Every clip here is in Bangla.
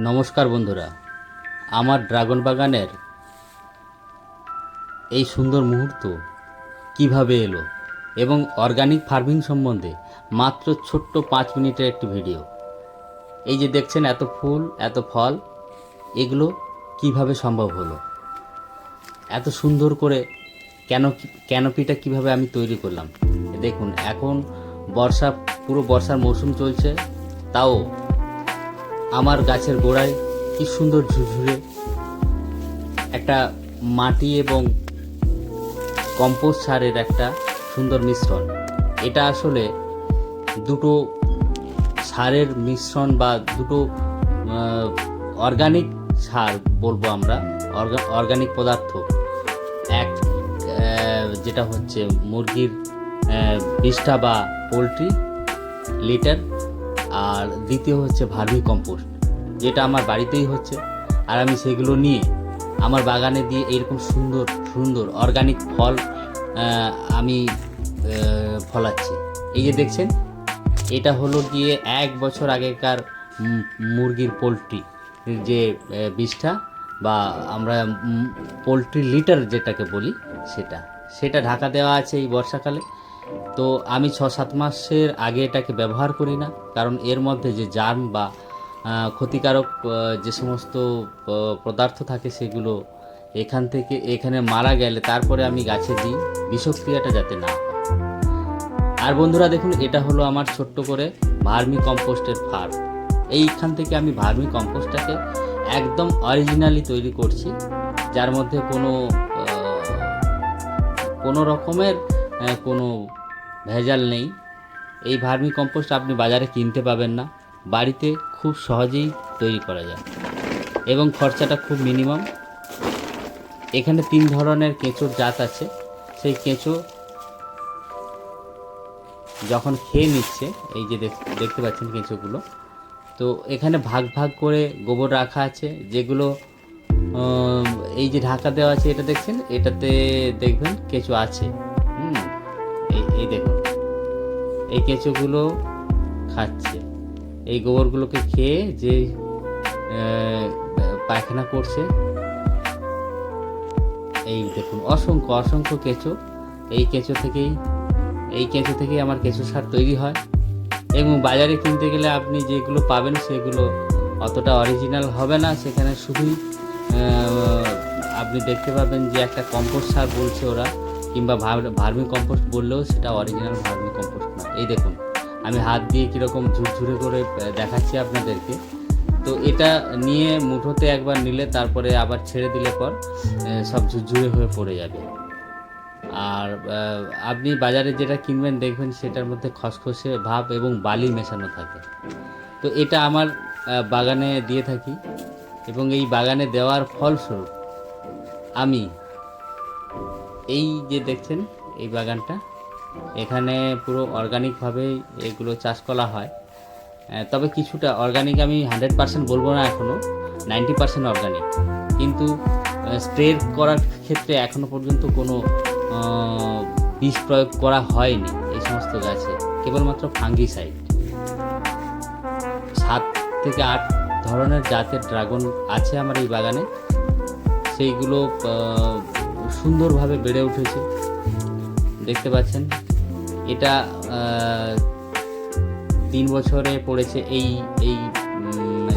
নমস্কার বন্ধুরা, আমার ড্রাগন বাগানের এই সুন্দর মুহূর্ত কীভাবে এলো এবং অর্গানিক ফার্মিং সম্বন্ধে মাত্র ছোট্ট পাঁচ মিনিটের একটি ভিডিও। এই যে দেখছেন এত ফুল, এত ফল, এগুলো কীভাবে সম্ভব হলো? এত সুন্দর করে কেন ক্যানোপিটা কীভাবে আমি তৈরি করলাম? দেখুন, এখন বর্ষা, পুরো বর্ষার মৌসুম চলছে, তাও আমার গাছের গোড়ায় কি সুন্দর ঝুরঝুরে একটা মাটি এবং কম্পোস্ট সারের একটা সুন্দর মিশ্রণ। এটা আসলে দুটো সারের মিশ্রণ বা দুটো অর্গানিক সার বলব আমরা অর্গানিক পদার্থ। এক যেটা হচ্ছে মুরগির বিষ্ঠা বা পোলট্রি লিটার আর দ্বিতীয় হচ্ছে ভার্মি কম্পোস্ট, যেটা আমার বাড়িতেই হচ্ছে। আর আমি সেগুলো নিয়ে আমার বাগানে দিয়ে এরকম সুন্দর সুন্দর অর্গানিক ফল আমি ফলাচ্ছি। এই যে দেখছেন, এটা হলো গিয়ে এক বছর আগেকার মুরগির পোলট্রি, যে বিষ্ঠা বা আমরা পোলট্রি লিটার যেটাকে বলি সেটা। সেটা ঢাকা দেওয়া আছে এই বর্ষাকালে। তো আমি ছ সাত মাসের আগে এটাকে ব্যবহার করি না, কারণ এর মধ্যে যে জার্ম বা ক্ষতিকারক যে সমস্ত পদার্থ থাকে সেগুলো এখান থেকে, এখানে মারা গেলে তারপরে আমি গাছে দিই, বিষক্রিয়াটা যাতে না আর বন্ধুরা দেখুন, এটা হলো আমার ছোট্ট করে ভার্মি কম্পোস্টের ফার্ম। এইখান থেকে আমি ভার্মি কম্পোস্টটাকে একদম অরিজিনালি তৈরি করছি, যার মধ্যে কোনো কোনো রকমের কোনো ভেজাল নেই। এই ভার্মি কম্পোস্ট আপনি বাজারে কিনতে পাবেন না। বাড়িতে খুব সহজেই তৈরি করা যায়। এবং খরচাটা খুব মিনিমাম। এখানে তিন ধরনের কেঁচোর জাত আছে। সেই কেঁচো যখন খেয়ে নিচ্ছে, এই যে দেখ- দেখতে পাচ্ছেন কেঁচোগুলো। তো এখানে ভাগ ভাগ করে গোবর রাখা আছে। যেগুলো এই যে ঢাকা দেওয়া আছে, এটা দেখছেন? এটাতে দেখবেন কেঁচো আছে। এই এই দেখুন। এই কেঁচোগুলো খাচ্ছে। এই গোবরগুলোকে খেয়ে যে পায়খানা করছে, এই দেখুন, অসংখ্য অসংখ্য কেঁচো। এই কেঁচো থেকেই, এই কেঁচো থেকেই আমার কেঁচো সার তৈরি হয়। এবং বাজারে কিনতে গেলে আপনি যেগুলো পাবেন সেগুলো অতটা অরিজিনাল হবে না। সেখানে শুধুই আপনি দেখতে পাবেন যে একটা কম্পোস্ট সার বলছে ওরা। কিংবা ভার্মি কম্পোস্ট বললেও সেটা অরিজিনাল ভার্মি কম্পোস্ট না। এই দেখুন, আমি হাত দিয়ে কীরকম ঝুরঝুরে করে দেখাচ্ছি আপনাদেরকে। তো এটা নিয়ে মুঠোতে একবার নিলে তারপরে আবার ছেড়ে দিলে পর সব ঝুরঝুরে হয়ে পড়ে যাবে। আর আপনি বাজারে যেটা কিনবেন দেখবেন সেটার মধ্যে খসখসে ভাব এবং বালি মেশানো থাকে। তো এটা আমার বাগানে দিয়ে থাকি এবং এই বাগানে দেওয়ার ফলস্বরূপ আমি এই যে দেখছেন, এই বাগানটা, এখানে পুরো অর্গানিকভাবেই এগুলো চাষ করা হয়। তবে কিছুটা অর্গানিক আমি হান্ড্রেড পার্সেন্ট বলব না এখনও নাইনটি পার্সেন্ট অর্গানিক কিন্তু স্প্রে করার ক্ষেত্রে এখনও পর্যন্ত কোনো বিষ প্রয়োগ করা হয়নি এই সমস্ত গাছে, কেবলমাত্র ফাঙ্গিসাইড সাত থেকে আট ধরনের জাতের ড্রাগন আছে আমার এই বাগানে। সেইগুলো সুন্দরভাবে বেড়ে উঠেছে। দেখতে পাচ্ছেন, এটা তিন বছরে পড়েছে এই এই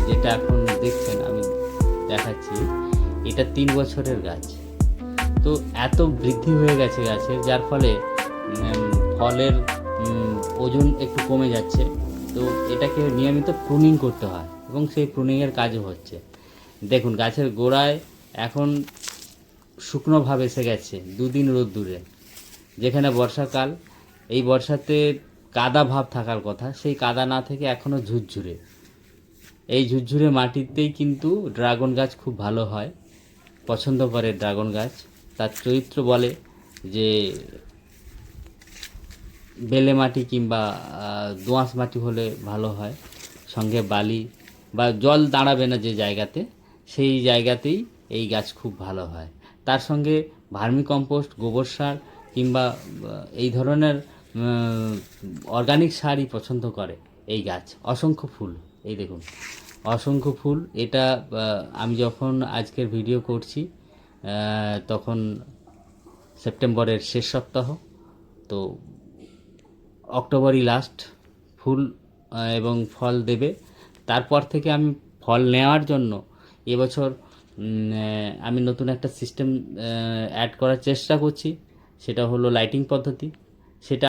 যেটা এখন দেখছেন, আমি দেখাচ্ছি। এটা তিন বছরের গাছ। তো এত বৃদ্ধি হয়ে গেছে গাছের যার ফলে ফলের ওজন একটু কমে যাচ্ছে। তো এটাকে নিয়মিত প্রুনিং করতে হয় এবং সেই প্রুনিংয়ের কাজও হচ্ছে। দেখুন, গাছের গোড়ায় এখন শুকনো ভাব এসে গেছে, দুদিন রোদ দূরে যেখানে বর্ষাকাল, এই বর্ষাতে কাদা ভাব থাকার কথা, সেই কাদা না থেকে এখনও ঝুরঝুরে। এই ঝুরঝুরে মাটিতেই কিন্তু ড্রাগন গাছ খুব ভালো হয়, পছন্দ করে ড্রাগন গাছ। তার চরিত্র বলে যে, বেলে মাটি কিংবা দোআঁশ মাটি হলে ভালো হয়। সঙ্গে বালি বা জল দাঁড়াবে না যে জায়গাতে, সেই জায়গাতেই এই গাছ খুব ভালো হয়। তার সঙ্গে ভার্মি কম্পোস্ট, গোবর সার কিংবা এই ধরনের অর্গানিক সারই পছন্দ করে এই গাছ। অসংখ্য ফুল, এই দেখুন। অসংখ্য ফুল, এটা আমি যখন আজকের ভিডিও করছি তখন সেপ্টেম্বরের শেষ সপ্তাহ, তো অক্টোবরই লাস্ট ফুল এবং ফল দেবে। তারপর থেকে আমি ফল নেওয়ার জন্য এবছর আমি নতুন একটা সিস্টেম অ্যাড করার চেষ্টা করছি। সেটা হলো লাইটিং পদ্ধতি। সেটা